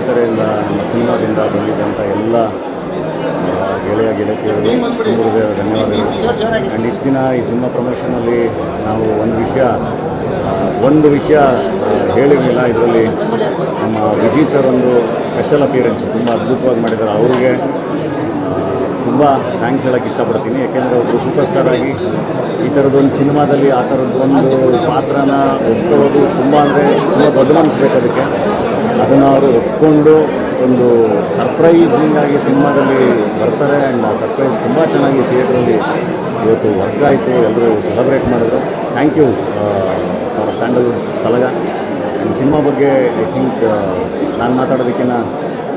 ಕಿರುತೆರೆಯಿಂದ ನಮ್ಮ ಸಿನಿಮಾದಿಂದ ಬಂದಿದ್ದಂಥ ಎಲ್ಲ ಗೆಳೆಯ ಗೆಳತಿಯರು ಹೃದಯ ಧನ್ಯವಾದಗಳು. ಆ್ಯಂಡ್ ಇಷ್ಟು ದಿನ ಈ ಸಿನಿಮಾ ಪ್ರಮೋಷನಲ್ಲಿ ನಾವು ಒಂದು ವಿಷಯ ಒಂದು ವಿಷಯ ಹೇಳಿರಲಿಲ್ಲ. ಇದರಲ್ಲಿ ನಮ್ಮ ವಿಜಯ್ ಸರ್ ಒಂದು ಸ್ಪೆಷಲ್ ಅಪಿಯರೆನ್ಸ್, ತುಂಬ ಅದ್ಭುತವಾಗಿ ಮಾಡಿದ್ದಾರೆ. ಅವ್ರಿಗೆ ತುಂಬ ಥ್ಯಾಂಕ್ಸ್ ಹೇಳೋಕ್ಕೆ ಇಷ್ಟಪಡ್ತೀನಿ. ಯಾಕೆಂದರೆ ಒಬ್ಬರು ಸೂಪರ್ ಸ್ಟಾರ್ ಆಗಿ ಈ ಥರದ್ದೊಂದು ಸಿನಿಮಾದಲ್ಲಿ ಆ ಥರದ್ದೊಂದು ಪಾತ್ರನ ಒಪ್ಕೊಳ್ಳೋದು ತುಂಬ ಅಂದರೆ ತುಂಬ ದೊಡ್ಡ ಮನಸ್ಸಬೇಕು ಅದಕ್ಕೆ. ಅದನ್ನು ಅವರು ಒಪ್ಕೊಂಡು ಒಂದು ಸರ್ಪ್ರೈಸಿಂಗ್ ಆಗಿ ಸಿನಿಮಾದಲ್ಲಿ ಬರ್ತಾರೆ ಆ್ಯಂಡ್ ಆ ಸರ್ಪ್ರೈಸ್ ತುಂಬ ಚೆನ್ನಾಗಿ ಥಿಯೇಟ್ರಲ್ಲಿ ಇವತ್ತು ವರ್ಕ್ ಆಯಿತು ಎಲ್ಲರೂ ಸೆಲೆಬ್ರೇಟ್ ಮಾಡಿದ್ರು. Thank you for Sandalwood Salaga. And cinema ಬಗ್ಗೆ ಐ ಥಿಂಕ್ ನಾನು ಮಾತಾಡೋದಕ್ಕಿಂತ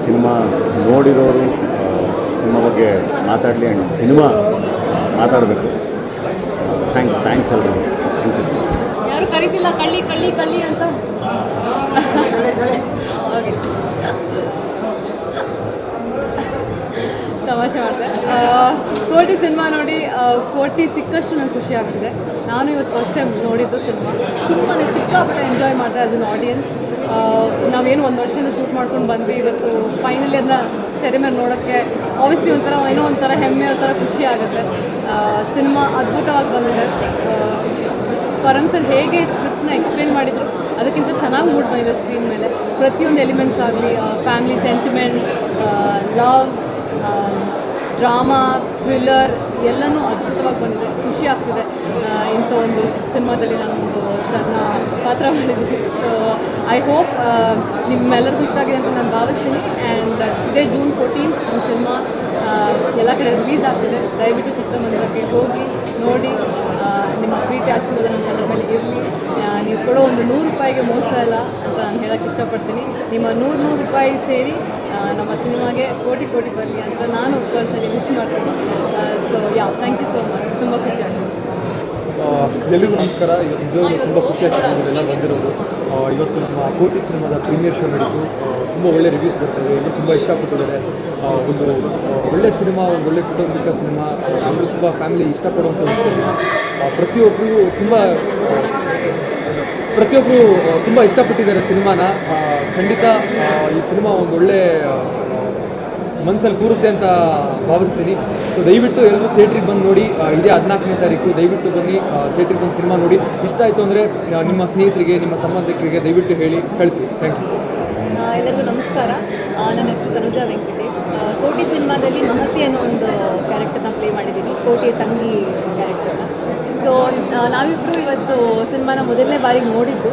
ಸಿನಿಮಾ ನೋಡಿರೋರು ಸಿನಿಮಾ ಬಗ್ಗೆ ಮಾತಾಡಲಿ ಆ್ಯಂಡ್ ಸಿನಿಮಾ ಮಾತಾಡಬೇಕು. ಥ್ಯಾಂಕ್ಸ್ ಥ್ಯಾಂಕ್ಸ್ ಯು ಯಾರು ಕರಿತಿಲ್ಲ? ಕಳ್ಳಿ ಕಳ್ಳಿ ಕಳ್ಳಿ ಅಂತ? ತಮಾಷೆ ಮಾಡಿದೆ. ಕೋಟಿ ಸಿನಿಮಾ ನೋಡಿ ಕೋಟಿ ಸಿಕ್ಕಷ್ಟು ನಂಗೆ ಖುಷಿ ಆಗ್ತಿದೆ. ನಾನು ಇವತ್ತು ಫಸ್ಟ್ ಟೈಮ್ ನೋಡಿದ್ದು ಸಿನಿಮಾ. ತುಂಬಾ ಸಿಕ್ಕಾಪಟ್ಟೆ ಎಂಜಾಯ್ ಮಾಡಿದೆ ಆಸ್ ಅನ್ ಆಡಿಯನ್ಸ್ ನಾವೇನು ಒಂದು ವರ್ಷದಿಂದ ಶೂಟ್ ಮಾಡ್ಕೊಂಡು ಬಂದ್ವಿ. ಇವತ್ತು ಫೈನಲಿ ಅದನ್ನ ತೆರೆ ಮೇಲೆ ನೋಡೋಕ್ಕೆ ಆಬ್ವಿಯಸ್ಲಿ ಒಂಥರ ಏನೋ ಒಂಥರ ಹೆಮ್ಮೆ ಒಂಥರ ಖುಷಿ ಆಗುತ್ತೆ. ಸಿನಿಮಾ ಅದ್ಭುತವಾಗಿ ಬಂದಿದೆ. ಆ, ಪರಮ್ ಸರ್ ಹೇಗೆ ಸ್ಕ್ರಿಪ್ಟ್ನ ಎಕ್ಸ್ಪ್ಲೇನ್ ಮಾಡಿದ್ರು ಅದಕ್ಕಿಂತ ಚೆನ್ನಾಗಿ ಮೂಡ್ ಬಂದಿದೆ ಸ್ಕ್ರೀನ್ ಮೇಲೆ. ಪ್ರತಿಯೊಂದು ಎಲಿಮೆಂಟ್ಸ್ ಆಗಲಿ family sentiment love drama thriller ಎಲ್ಲನೂ ಅದ್ಭುತವಾಗಿ ಬಂದಿದೆ. ಖುಷಿ ಆಗ್ತಿದೆ. ಇಂಥ ಒಂದು ಸಿನಿಮಾದಲ್ಲಿ ನಾನೊಂದು ಸಣ್ಣ ಪಾತ್ರ ಮಾಡಿದ್ದೀನಿ. ಸೊ ಐ ಹೋಪ್ ನಿಮ್ಮೆಲ್ಲರಿಗೂ ಇಷ್ಟ ಆಗಿದೆ ಅಂತ ನಾನು ಭಾವಿಸ್ತೀನಿ. ಆ್ಯಂಡ್ ಇದೇ ಜೂನ್ ಫೋರ್ಟೀನ್ ಒಂದು ಸಿನಿಮಾ ಎಲ್ಲ ಕಡೆ ರಿಲೀಸ್ ಆಗ್ತಿದೆ. ದಯವಿಟ್ಟು ಚಿತ್ರಮಂದಿರಕ್ಕೆ ಹೋಗಿ ನೋಡಿ ನಿಮ್ಮ ಪ್ರೀತಿ ಆಶೀರ್ವಾದ ನಮ್ಮ ತಂಡದ ಮೇಲೆ ಇರಲಿ. ನೀವು ಕೊಡೋ ಒಂದು ನೂರು ರೂಪಾಯಿಗೆ ಮೋಸ ಇಲ್ಲ ಅಂತ ನಾನು ಹೇಳೋಕ್ಕೆ ಇಷ್ಟಪಡ್ತೀನಿ. ನಿಮ್ಮ ನೂರು ನೂರು ರೂಪಾಯಿ ಸೇರಿ ನಮ್ಮ ಸಿನಿಮಾಗೆ ಕೋಟಿ ಕೋಟಿ ಬರಲಿ ಅಂತ ನಾನು ಪರ್ಸ್ನಲಿ ವಿಶ್ ಮಾಡ್ತೀನಿ. So yeah thank you so much ತುಂಬ ಖುಷಿ ಆಗ್ತದೆ ಆ, ಎಲ್ರಿಗೂ ನಮಸ್ಕಾರ. ಇವತ್ತು ನಿಜವಾಗ್ಲೂ ತುಂಬ ಖುಷಿ ಎಲ್ಲ ಬಂದಿರೋದು. ಇವತ್ತು ನಮ್ಮ ಕೋಟಿ ಸಿನಿಮಾದ ಪ್ರೀಮಿಯರ್ ಶೋ ನಡೀತು. ತುಂಬ ಒಳ್ಳೆ ರಿವ್ಯೂಸ್ ಬರ್ತವೆ ಎಲ್ಲರೂ ತುಂಬ ಇಷ್ಟಪಟ್ಟಿದ್ದಾರೆ. ಒಂದು ಒಳ್ಳೆ ಸಿನಿಮಾ ಒಂದು ಒಳ್ಳೆ ಕುಟುಂಬಿಕ ಸಿನಿಮಾ. ಎಲ್ಲರೂ ತುಂಬ ಫ್ಯಾಮಿಲಿ ಇಷ್ಟಪಡುವಂಥ ಒಂದು ಸಿನಿಮಾ. ಪ್ರತಿಯೊಬ್ಬರು ತುಂಬ ಪ್ರತಿಯೊಬ್ಬರು ತುಂಬ ಇಷ್ಟಪಟ್ಟಿದ್ದಾರೆ ಸಿನಿಮಾನ. ಖಂಡಿತ ಈ ಸಿನಿಮಾ ಒಂದು ಒಳ್ಳೆ ಮನಸ್ಸಲ್ಲಿ ಕೂರುತ್ತೆ ಅಂತ ಭಾವಿಸ್ತೀನಿ. ಸೊ ದಯವಿಟ್ಟು ಎಲ್ಲರೂ ಥಿಯೇಟ್ರಿಗೆ ಬಂದು ನೋಡಿ ಇದೇ ಹದಿನಾಲ್ಕನೇ ತಾರೀಕು, ದಯವಿಟ್ಟು ಬನ್ನಿ ಥಿಯೇಟ್ರಿಗೆ ಬಂದು ಸಿನಿಮಾ ನೋಡಿ. ಇಷ್ಟ ಆಯಿತು ಅಂದರೆ ನಿಮ್ಮ ಸ್ನೇಹಿತರಿಗೆ, ನಿಮ್ಮ ಸಂಬಂಧಿಕರಿಗೆ ದಯವಿಟ್ಟು ಹೇಳಿ ಕಳಿಸಿ ಥ್ಯಾಂಕ್ ಯು ಎಲ್ಲರಿಗೂ ನಮಸ್ಕಾರ. ನನ್ನ ಹೆಸರು ತನುಜಾ ವೆಂಕಟೇಶ್. ಕೋಟಿ ಸಿನಿಮಾದಲ್ಲಿ ಮಹತಿ ಅನ್ನೋ ಒಂದು ಕ್ಯಾರೆಕ್ಟರ್ನ ಪ್ಲೇ ಮಾಡಿದ್ದೀನಿ. ಕೋಟಿಯ ತಂಗಿ ಕ್ಯಾರೆಕ್ಟರ್ನ ಸೊ ನಾವಿಬ್ಬರು ಇವತ್ತು ಸಿನಿಮಾನ ಮೊದಲನೇ ಬಾರಿಗೆ ನೋಡಿದ್ದು.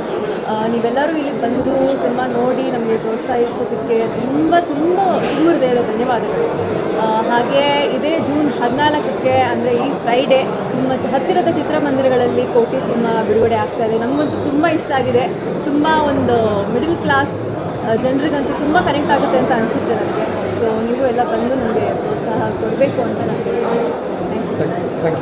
ನೀವೆಲ್ಲರೂ ಇಲ್ಲಿಗೆ ಬಂದು ಸಿನಿಮಾ ನೋಡಿ ನಮಗೆ ಪ್ರೋತ್ಸಾಹಿಸೋದಕ್ಕೆ ತುಂಬ ತುಂಬ ಹೃದಯದ ಧನ್ಯವಾದಗಳು. ಹಾಗೆ ಇದೇ ಜೂನ್ ಹದಿನಾಲ್ಕಕ್ಕೆ, ಅಂದರೆ ಈ ಫ್ರೈಡೇ ನಿಮ್ಮ ಹತ್ತಿರದ ಚಿತ್ರಮಂದಿರಗಳಲ್ಲಿ ಕೋಟಿ ಸಿನಿಮಾ ಬಿಡುಗಡೆ ಆಗ್ತಾ ಇದೆ. ನಮಗಂತೂ ತುಂಬ ಇಷ್ಟ ಆಗಿದೆ. ತುಂಬ ಒಂದು ಮಿಡಲ್ ಕ್ಲಾಸ್ ಜನರಿಗಂತೂ ತುಂಬ ಕನೆಕ್ಟ್ ಆಗುತ್ತೆ ಅಂತ ಅನಿಸುತ್ತೆ ನನಗೆ ಸೊ ನೀವು ಎಲ್ಲ ಬಂದು ನನಗೆ ಪ್ರೋತ್ಸಾಹ ಕೊಡಬೇಕು ಅಂತ ನಾನು ಕೇಳ್ತೀನಿ ಥ್ಯಾಂಕ್ ಯು